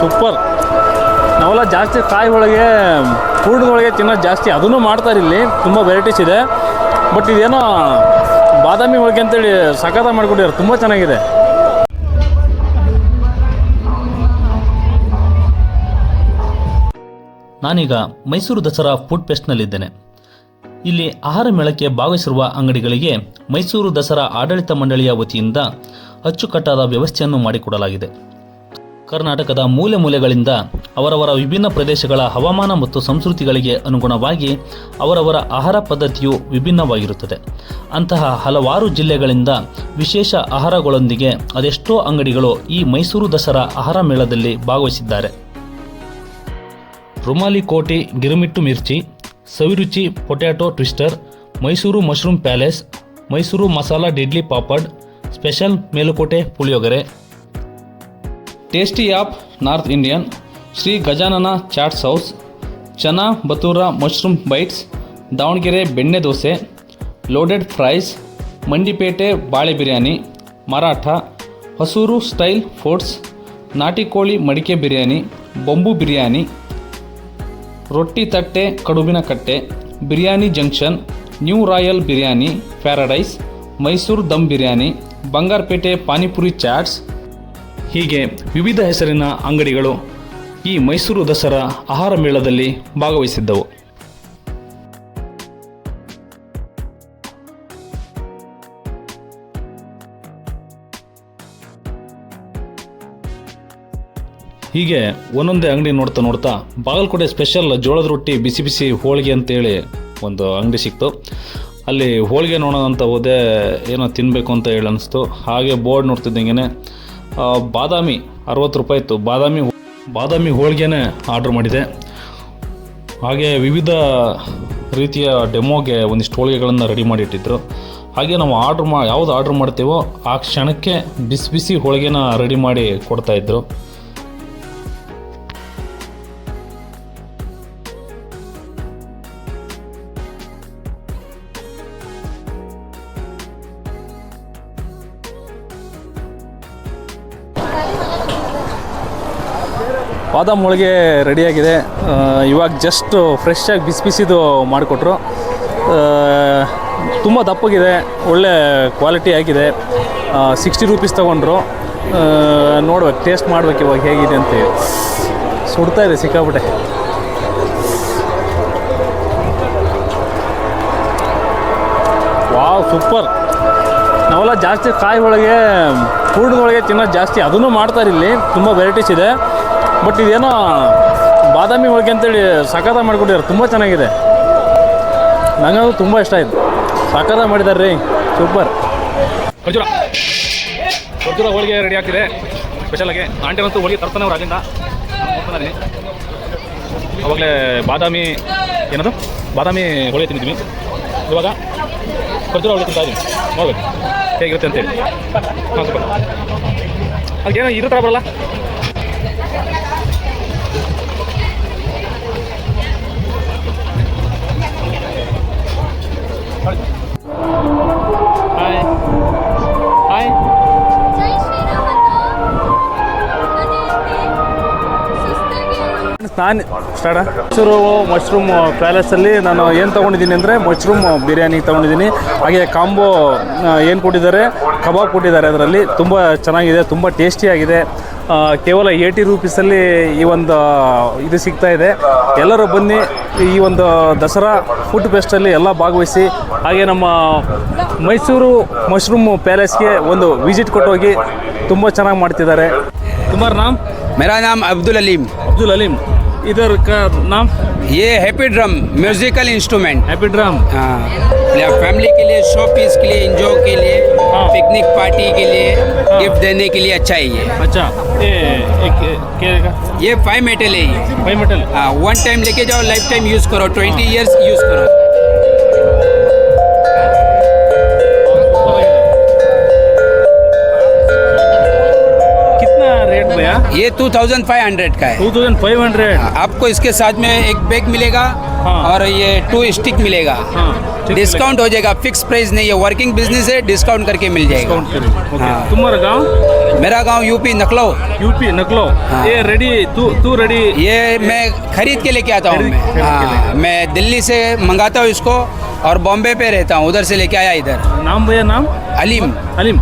Super. ನಾವೆಲ್ಲ ಜಾಸ್ತಿ ಕಾಯಿ ಒಳಗೆ ಒಳಗೆ ತಿನ್ನೋದು ಜಾಸ್ತಿ ಅದನ್ನು ಮಾಡ್ತಾರೆ ಇಲ್ಲಿ ತುಂಬ ವೆರೈಟೀಸ್ ಇದೆ. ಬಟ್ ಇದೇನೋ ಬಾದಾಮಿ ಹೋಳಿಗೆ ಅಂತೇಳಿ ಸಖತ ಮಾಡಿಕೊಟ್ಟಿದ್ದಾರೆ. ತುಂಬ ಚೆನ್ನಾಗಿದೆ. ನಾನೀಗ ಮೈಸೂರು ದಸರಾ ಫುಡ್ ಫೆಸ್ಟ್ನಲ್ಲಿದ್ದೇನೆ ಇಲ್ಲಿ ಆಹಾರ ಮೇಳಕ್ಕೆ ಭಾಗವಹಿಸಿರುವ ಅಂಗಡಿಗಳಿಗೆ ಮೈಸೂರು ದಸರಾ ಆಡಳಿತ ಮಂಡಳಿಯ ವತಿಯಿಂದ ಅಚ್ಚುಕಟ್ಟಾದ ವ್ಯವಸ್ಥೆಯನ್ನು ಮಾಡಿಕೊಡಲಾಗಿದೆ. ಕರ್ನಾಟಕದ ಮೂಲೆ ಮೂಲೆಗಳಿಂದ ಅವರವರ ವಿಭಿನ್ನ ಪ್ರದೇಶಗಳ ಹವಾಮಾನ ಮತ್ತು ಸಂಸ್ಕೃತಿಗಳಿಗೆ ಅನುಗುಣವಾಗಿ ಅವರವರ ಆಹಾರ ಪದ್ಧತಿಯು ವಿಭಿನ್ನವಾಗಿರುತ್ತದೆ. ಅಂತಹ ಹಲವಾರು ಜಿಲ್ಲೆಗಳಿಂದ ವಿಶೇಷ ಆಹಾರಗಳೊಂದಿಗೆ ಅದೆಷ್ಟೋ ಅಂಗಡಿಗಳು ಈ ಮೈಸೂರು ದಸರಾ ಆಹಾರ ಮೇಳದಲ್ಲಿ ಭಾಗವಹಿಸಿದ್ದಾರೆ. ರುಮಾಲಿ ಕೋಟಿ, ಗಿರುಮಿಟ್ಟು ಮಿರ್ಚಿ, Saviruchi potato twister, Mysuru mushroom palace, Mysuru masala ಡಿಡ್ಲಿ papad, special Melukote puliyogare tasty of North Indian Shri Gajanana chaats house chana bhatura mushroom bites Davanagere ಬೆಣ್ಣೆ ದೋಸೆ ಲೋಡೆಡ್ ಫ್ರೈಸ್ ಮಂಡಿಪೇಟೆ ಬಾಳೆ ಬಿರಿಯಾನಿ ಮರಾಠ ಹೊಸೂರು ಸ್ಟೈಲ್ ಫುಡ್ಸ್ ನಾಟಿ ಕೋಳಿ ಮಡಿಕೆ ಬಿರಿಯಾನಿ ಬೊಂಬು ಬಿರಿಯಾನಿ ರೊಟ್ಟಿ ತಟ್ಟೆ ಕಡುಬಿನ ಕಟ್ಟೆ biryani junction new royal biryani paradise Mysuru dum biryani Bangarapete panipuri chaats ಹೀಗೆ ವಿವಿಧ ಹೆಸರಿನ ಅಂಗಡಿಗಳು ಈ ಮೈಸೂರು ದಸರಾ ಆಹಾರ ಮೇಳದಲ್ಲಿ ಭಾಗವಹಿಸಿದ್ದವು. ಹೀಗೆ ಒಂದೊಂದೇ ಅಂಗಡಿ ನೋಡ್ತಾ ನೋಡ್ತಾ ಬಾಗಲಕೋಟೆ ಸ್ಪೆಷಲ್ ಜೋಳದ ರೊಟ್ಟಿ ಬಿಸಿ ಬಿಸಿ ಹೋಳಿಗೆ ಅಂತೇಳಿ ಒಂದು ಅಂಗಡಿ ಸಿಕ್ತು. ಅಲ್ಲಿ ಹೋಳಿಗೆ ನೋಡೋಣ ಅಂತ ಹೋದೆ ಏನೋ ತಿನ್ನಬೇಕು ಅಂತ ಹೇಳಿ ಅನಿಸ್ತು. ಹಾಗೆ ಬೋರ್ಡ್ ನೋಡ್ತಿದ್ದಂಗೆ ಬಾದಾಮಿ, ಅರವತ್ತು ರೂಪಾಯಿ ಇತ್ತು. ಬಾದಾಮಿ ಬಾದಾಮಿ ಹೋಳಿಗೆನೇ ಆರ್ಡ್ರ್ ಮಾಡಿದೆ. ಹಾಗೆ ವಿವಿಧ ರೀತಿಯ ಡೆಮೋಗೆ ಒಂದಿಷ್ಟು ಹೋಳಿಗೆಗಳನ್ನು ರೆಡಿ ಮಾಡಿ ಇಟ್ಟಿದ್ರು. ಹಾಗೆ ನಾವು ಆರ್ಡ್ರ್ ಮಾ ಯಾವುದು ಆರ್ಡ್ರ್ ಮಾಡ್ತೀವೋ ಆ ಕ್ಷಣಕ್ಕೆ ಬಿಸಿ ಬಿಸಿ ಹೋಳಿಗೆನ ರೆಡಿ ಮಾಡಿ ಕೊಡ್ತಾಯಿದ್ರು ಬಾದಾಮ್ ಹೋಳಿಗೆ ರೆಡಿಯಾಗಿದೆ. ಇವಾಗ ಜಸ್ಟ್ ಫ್ರೆಶ್ ಆಗಿ ಬಿಸಿ ಬಿಸಿದು ಮಾಡಿಕೊಟ್ರು. ತುಂಬ ದಪ್ಪಗಿದೆ, ಒಳ್ಳೆ ಕ್ವಾಲಿಟಿ ಆಗಿದೆ. ಸಿಕ್ಸ್ಟಿ ರುಪೀಸ್ ತೊಗೊಂಡ್ರು. ನೋಡ್ಬೇಕು ಟೇಸ್ಟ್ ಮಾಡ್ಬೇಕು ಇವಾಗ ಹೇಗಿದೆ ಅಂತೇಳಿ ಸುಡ್ತಾ ಇದೆ ಸಿಕ್ಕಾಬಿಟ್ಟೆ ವಾವ್ ಸೂಪರ್ ನಾವೆಲ್ಲ ಜಾಸ್ತಿ ಕಾಯಿ ಒಳಗೆ ಒಳಗೆ ತಿನ್ನೋದು ಜಾಸ್ತಿ, ಅದನ್ನು ಮಾಡ್ತಾರೆ ಇಲ್ಲಿ ತುಂಬ ವೆರೈಟೀಸ್ ಇದೆ. ಬಟ್ ಇದೇನೋ ಬಾದಾಮಿ ಹೋಳಿಗೆ ಅಂತೇಳಿ ಸಖತ ಮಾಡಿಕೊಟ್ಟಿದ್ದಾರೆ. ತುಂಬ ಚೆನ್ನಾಗಿದೆ. ನನಗದು ತುಂಬ ಇಷ್ಟ ಆಯಿತು. ಸಖತ ಮಾಡಿದ್ದಾರೆ ರೀ. ಸೂಪರ್. ಖರ್ಜೂರ ಖರ್ಜೂರ ಹೋಳಿಗೆ ರೆಡಿ ಆಗ್ತಿದೆ. ಸ್ಪೆಷಲಾಗಿ ಆಂಟಿ ಅಂತೂ ಹೋಳಿಗೆ ತರ್ತಾನೆ ಅವ್ರು ಅಲ್ಲಿಂದ. ಅವಾಗಲೇ ಬಾದಾಮಿ, ಏನದು? ಬಾದಾಮಿ ಹೋಳಿಗೆ ತಿಂದಿದ್ವಿ. ಇವಾಗ ಖರ್ಜೂರ ಹೋಳಿಗೆ ತಿಂತಾ ಇದ್ದೀನಿ. ನೋಡ್ಬೇಕು ಹೇಗಿರುತ್ತೆ ಅಂತೇಳಿ. ಹಾಂ, ಸೂಪರ್. ಇರೋ ಥರ ಬರಲ್ಲ. ನಾನು ಸ್ಟಾರ್ಟ ಮೈಸೂರು ಮಶ್ರೂಮ್ ಪ್ಯಾಲೇಸಲ್ಲಿ ನಾನು ಏನು ತೊಗೊಂಡಿದ್ದೀನಿ ಅಂದರೆ ಮಶ್ರೂಮ್ ಬಿರಿಯಾನಿ ತೊಗೊಂಡಿದ್ದೀನಿ. ಹಾಗೆ ಕಾಂಬೋ ಏನು ಕೊಟ್ಟಿದ್ದಾರೆ? ಕಬಾಬ್ ಕೊಟ್ಟಿದ್ದಾರೆ ಅದರಲ್ಲಿ. ತುಂಬ ಚೆನ್ನಾಗಿದೆ ತುಂಬ ಟೇಸ್ಟಿಯಾಗಿದೆ. ಕೇವಲ ಏಯ್ಟಿ ರುಪೀಸಲ್ಲಿ ಈ ಒಂದು ಇದು ಸಿಗ್ತಾ ಇದೆ ಎಲ್ಲರೂ ಬನ್ನಿ ಈ ಒಂದು ದಸರಾ ಫುಡ್ ಫೆಸ್ಟಲ್ಲಿ ಎಲ್ಲ ಭಾಗವಹಿಸಿ ಹಾಗೆ ನಮ್ಮ ಮೈಸೂರು ಮಶ್ರೂಮ್ ಪ್ಯಾಲೇಸ್ಗೆ ಒಂದು ವಿಸಿಟ್ ಕೊಟ್ಟೋಗಿ ತುಂಬ ಚೆನ್ನಾಗಿ ಮಾಡ್ತಿದ್ದಾರೆ ತುಮಾರ್ ನಾಮ್ मेरा नाम अब्दुल अलीम अब्दुल अलीम इधर का नाम ये happy drum musical instrument happy drum family के लिए शो पीस के लिए इंजॉय के लिए हाँ। पिकनिक पार्टी के लिए हाँ। गिफ्ट देने के लिए अच्छा है ये। अच्छा ये एक का ये फाइव मेटल है ये। फाइव मेटल वन टाइम लेके जाओ लाइफ टाइम यूज़ करो ट्वेंटी इयर्स यूज़ करो। रेट भैया हाँ? ये टू थाउज़ेंड फाइव हंड्रेड का है। टू थाउज़ेंड फाइव हंड्रेड आपको इसके साथ में एक बैग मिलेगा हाँ। और ये टू स्टिक मिलेगा। हाँ, डिस्काउंट हो जाएगा फिक्स प्राइस नहीं है वर्किंग बिज़नेस है डिस्काउंट करके मिल जाएगा। हाँ। तुम्हारा गाँव? मेरा गाँव यूपी नकलो। यूपी नकलो। हाँ। ये रेडी तू तू रेडी ये मैं खरीद के लेके आता हूँ मैं। हाँ, मैं दिल्ली से मंगाता हूँ इसको और बॉम्बे पे रहता हूँ उधर से लेके आया इधर। नाम भैया नाम? अलीम। अलीम।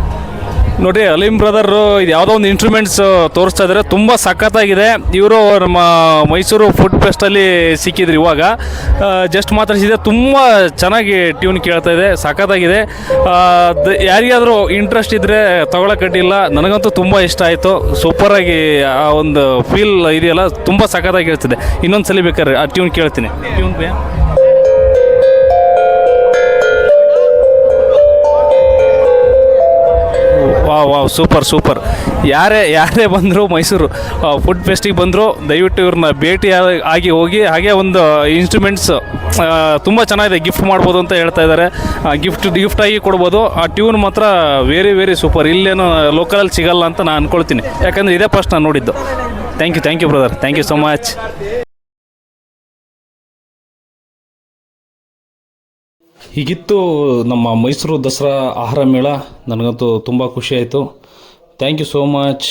ನೋಡಿ, ಅಲೀಮ್ ಬ್ರದರ್ ಇದು ಯಾವುದೋ ಒಂದು ಇನ್ಸ್ಟ್ರೂಮೆಂಟ್ಸ್ ತೋರಿಸ್ತಾ ಇದ್ದಾರೆ ತುಂಬ ಸಖತ್ತಾಗಿದೆ. ಇವರು ನಮ್ಮ ಮೈಸೂರು ಫುಡ್ ಫೆಸ್ಟಲ್ಲಿ ಸಿಕ್ಕಿದ್ರು ಇವಾಗ. ಜಸ್ಟ್ ಮಾತಾಡಿಸಿದೆ ತುಂಬ ಚೆನ್ನಾಗಿ ಟ್ಯೂನ್ ಕೇಳ್ತಾ ಇದೆ. ಸಖತ್ತಾಗಿದೆ. ಯಾರಿಗಾದರೂ ಇಂಟ್ರೆಸ್ಟ್ ಇದ್ದರೆ ತಗೊಳಕಟ್ಟಿಲ್ಲ ನನಗಂತೂ ತುಂಬ ಇಷ್ಟ ಆಯಿತು. ಸೂಪರಾಗಿ ಆ ಒಂದು ಫೀಲ್ ಇದೆಯಲ್ಲ, ತುಂಬ ಸಖತ್ತಾಗಿರ್ತದೆ ಇನ್ನೊಂದು ಸಲ ಬೇಕಾದ್ರೆ ಆ ಟ್ಯೂನ್ ಕೇಳ್ತೀನಿ. Tune super super. ಯಾರೇ ಯಾರೇ ಬಂದರೂ ಮೈಸೂರು ಫುಡ್ ಫೆಸ್ಟಿಗೆ ಬಂದರೂ, ದಯವಿಟ್ಟು ಇವ್ರನ್ನ ಭೇಟಿ ಆಗಿ ಹೋಗಿ, ಹಾಗೆ ಒಂದು ಇನ್ಸ್ಟ್ರೂಮೆಂಟ್ಸ್ ತುಂಬ ಚೆನ್ನಾಗಿದೆ ಗಿಫ್ಟ್ ಮಾಡ್ಬೋದು ಅಂತ ಹೇಳ್ತಾ ಇದ್ದಾರೆ. ಗಿಫ್ಟ್ ಗಿಫ್ಟಾಗಿ ಕೊಡ್ಬೋದು. ಆ ಟ್ಯೂನ್ ಮಾತ್ರ ವೆರಿ ವೆರಿ ಸೂಪರ್ ಇಲ್ಲೇನು ಲೋಕಲಲ್ಲಿ ಸಿಗಲ್ಲ ಅಂತ ನಾನು ಅನ್ಕೊಳ್ತೀನಿ. ಯಾಕಂದರೆ ಇದೇ ಫಸ್ಟ್ ನಾನು ನೋಡಿದ್ದು. Thank you thank you brother thank you so much ಹೀಗಿತ್ತು ನಮ್ಮ ಮೈಸೂರು ದಸರಾ ಆಹಾರ ಮೇಳ. ನನಗಂತೂ ತುಂಬ ಖುಷಿ ಆಯಿತು ಥ್ಯಾಂಕ್ ಯು ಸೋ ಮಚ್